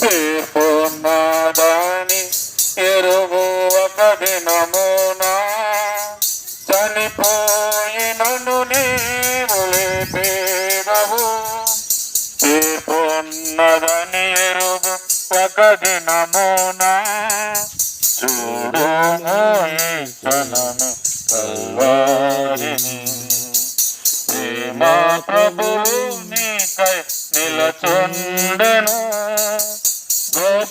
తీర్పున్నదని ఎరువు ఒక దినమునా. చనిపోయినను నీవు లేపేదవు. తీర్పున్నదని ఎరువు ఒక దినమునా. చూడుము ఈశ్వరను కల్వారిని. ప్రేమ ప్రభువు నీకై నిలచుండెను.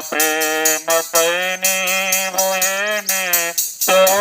ప్రేమపై నీవు ఏ